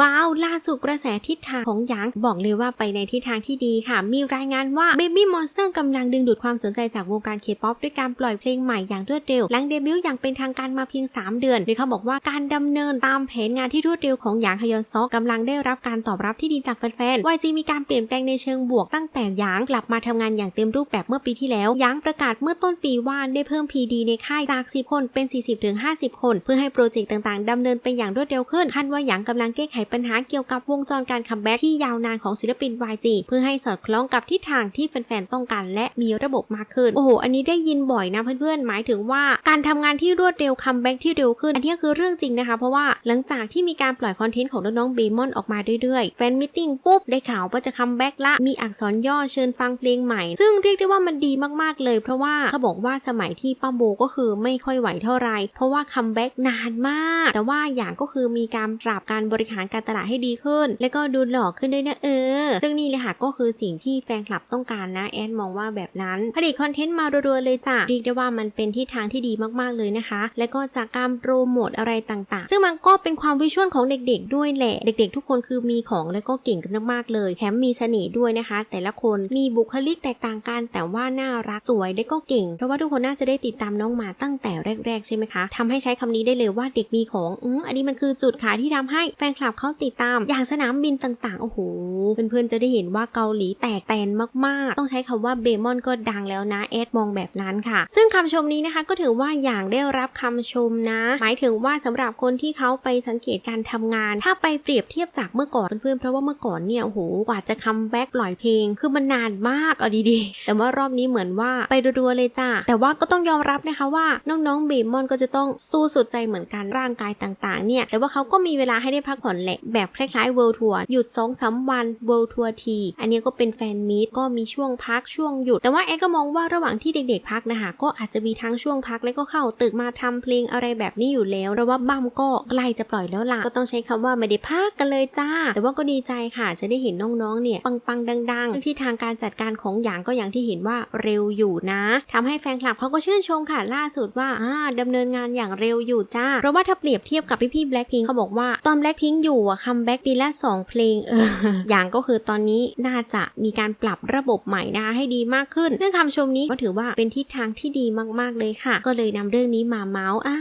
ว้าว ล่าสุดกระแสทิศทางของหยางบอกเลยว่าไปในทิศทางที่ดีค่ะ มีรายงานว่า Baby Monster กำลังดึงดูดความสนใจจากวงการเคป๊อปด้วยการปล่อยเพลงใหม่อย่างรวดเร็ว หลังเดบิวต์อย่างเป็นทางการมาเพียง 3 เดือนโดยเขาบอกว่าการดำเนินตามแผนงานที่รวดเร็วของหยางฮยอนซอกกำลังได้รับการตอบรับที่ดีจากแฟนๆ YG มีการเปลี่ยนแปลงในเชิงบวกตั้งแต่หยางกลับมาทำงานอย่างเต็มรูปแบบเมื่อปีที่แล้วหยางประกาศเมื่อต้นปีว่าได้เพิ่ม PD ในค่ายจาก 10 คนเป็น 40-50 คน เพื่อให้โปรเจกต์ต่างๆดำเนินไปอย่างรวดเร็วขึ้นคาดว่าหยางกำลังแก้ไขปัญหาเกี่ยวกับวงจรการคัมแบ็กที่ยาวนานของศิลปิน YG เพื่อให้สอดคล้องกับทิศทางที่แฟนๆต้องการและมีระบบมากขึ้น โอ้โห อันนี้ได้ยินบ่อยนะเพื่อนๆ หมายถึงว่าการทำงานที่รวดเร็วคัมแบ็กที่เร็วขึ้น อันนี้คือเรื่องจริงนะคะ เพราะว่าหลังจากที่มีการปล่อยคอนเทนต์ของน้องๆเบมอนออกมาเรื่อยๆ แฟนมิทติ้งปุ๊บได้ข่าวว่าจะคัมแบ็กละ มีอักษรย่อเชิญฟังเพลงใหม่ ซึ่งเรียกได้ว่ามันดีมากๆเลย เพราะว่าเขาบอกว่าสมัยที่ป้าโบก็คือไม่ค่อยไหวเท่าไหร่เพราะว่าคัมแบ็กนานมาก แต่ว่าอย่างก็คือมีการปรับการบริหารการตลาดให้ดีขึ้น และก็ดูหล่อขึ้นด้วยนะเออ ซึ่งนี่เลยค่ะก็คือสิ่งที่แฟนคลับต้องการนะแอนมองว่าแบบนั้นผลิตคอนเทนต์มารัวๆเลยจ้ะเรียกได้ว่ามันเป็นที่ทางที่ดีมากๆเลยนะคะ และก็จากการโปรโมทอะไรต่างๆ ซึ่งมันก็เป็นความวิชวลของเด็กๆ ด้วยแหละ เด็กๆ ทุกคนคือมีของและก็เก่งกันมากๆเลยแถมมีเสน่ห์ด้วยนะคะ แต่ละคนมีบุคลิกแตกต่างกัน แต่ว่าน่ารักสวยและก็เก่งเพราะว่าทุกคนน่าจะได้ติดตามน้องมาตั้งแต่แรกๆใช่ไหมคะทำให้ใช้คำนี้ได้เลยว่าเด็กมีของอืมอันนี้มันคือจุดขายที่ทำให้แฟนคลับเขาติดตาม อย่างสนามบินต่างๆ โอ้โห เพื่อนๆ จะได้เห็นว่าเกาหลีแตกแตนมากๆ ต้องใช้คำว่าเบมอนก็ดังแล้วนะแอดมองแบบนั้นค่ะ ซึ่งคำชมนี้นะคะก็ถือว่าอย่างได้รับคำชมนะ หมายถึงว่าสำหรับคนที่เขาไปสังเกตการทำงาน ถ้าไปเปรียบเทียบจากเมื่อก่อนเพื่อนๆ เพราะว่าเมื่อก่อนเนี่ยโอ้โหกว่าจะคัมแบ็กปล่อยเพลง คือมันนานมากเอาดีๆ แต่ว่ารอบนี้เหมือนว่าไปรัวๆเลยจ้าแต่ว่าก็ต้องยอมรับนะคะว่าน้องๆเบมอนก็จะต้องสู้สุดใจเหมือนกันร่างกายต่างๆเนี่ยแต่ว่าเขาก็มีเวลาให้ได้พักผ่อนแหละแบบคล้ายๆ World Tour หยุด2อสวัน World Tour ทีอันนี้ก็เป็นแฟนมีตก็มีช่วงพักช่วงหยุด แต่ว่าแอดก็มองว่าระหว่างที่เด็กๆพักนะคะก็อาจจะมีทั้งช่วงพักแล้วก็เข้าตึกมาทำเพลงอะไรแบบนี้อยู่แล้วเพราะว่าบัมก็ใกล้จะปล่อยแล้วล่ะก็ต้องใช้คำว่าไม่ได้พักกันเลยจ้า แต่ว่าก็ดีใจค่ะจะได้เห็นน้องๆเนี่ยปังๆดังๆที่ทางการจัดการของอย่างก็อย่างที่เห็นว่าเร็วอยู่นะทำให้แฟนคลับเขาก็ชื่นชมค่ะล่าสุดว่าอ่าดำเนินงานอย่างเร็วอยู่จ้าเพราะว่าถ้าเปรียบเทียบกับพี่ๆ Blackpink เขาบอกว่าตอน Blackpink อยู่อะคัมแบ็กปีละ 2 เพลงเอออย่างก็คือตอนนี้น่าจะมีการปรับระบบใหม่นะคะให้ดีมากขึ้น ซึ่งคำชมนี้ก็ถือว่าเป็นทิศทางที่ดีมากๆเลยค่ะ ก็เลยนำเรื่องนี้มาเมาส์อ่า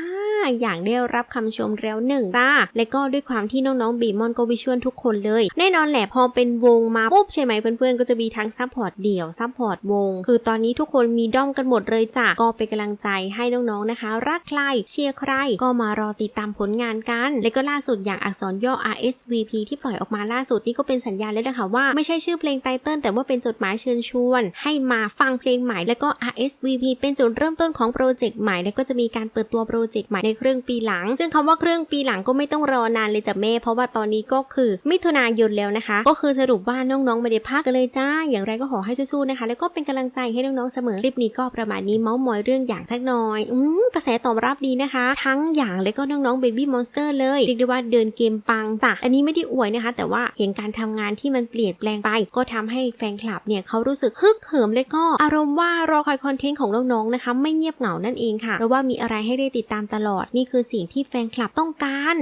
อย่างได้รับคำชมแล้วหนึ่งจ้าและก็ด้วยความที่น้องๆบีมอนก็วิชวลทุกคนเลย แน่นอนแหละพอเป็นวงมาปุ๊บใช่ไหมเพื่อนๆก็จะมีทั้งซัพพอร์ตเดี่ยวซัพพอร์ตวง คือตอนนี้ทุกคนมีด้อมกันหมดเลยจ้ะก็เป็นกำลังใจให้น้องๆนะคะ รักใครเชียร์ใครก็มารอติดตามผลงานกัน และก็ล่าสุดอย่างอักษรย่อ RSVP ที่ปล่อยออกมาล่าสุดนี่ก็เป็นสัญญาณแล้วนะคะว่าไม่ใช่ชื่อเพลงไตเติ้ลแต่ว่าเป็นจดหมายเชิญชวน ให้มาฟังเพลงใหม่ แล้วก็ RSVP เป็นจุดเริ่มต้นของโปรเจกต์ใหม่และก็จะมีการเปิดตัวโปรเจกต์ใหม่ในครึ่งปีหลัง ซึ่งคำว่าครึ่งปีหลังก็ไม่ต้องรอนานเลยจ้ะแม่ เพราะว่าตอนนี้ก็คือมิถุนายนแล้วนะคะ ก็คือสรุปว่าน้องๆไม่ได้พักกันเลยจ้า อย่างไรก็ขอให้สู้ๆนะคะ แล้วก็เป็นกำลังใจให้น้องๆเสมอคลิปนี้ก็ประมาณนี้เมาส์มอยเรื่องอย่างสักหน่อยอืมกระแสตอบรับดีนะคะ ทั้งอย่างและก็น้องๆ Baby Monster เลยเรียกได้ว่าเดินเกมปังจ้ะอันนี้ไม่ได้อวยนะคะ แต่ว่าเห็นการทำงานที่มันเปลี่ยนแปลงไป ก็ทำให้แฟนคลับเนี่ยเขารู้สึกฮึกเหิมและก็อารมณ์ว่ารอคอยคอนเทนต์ของน้องๆนะคะ ไม่เงียบเหงานั่นเองค่ะเพราะว่ามีอะไรให้ได้ติดตามตลอดนี่คือสิ่งที่แฟนคลับต้องการ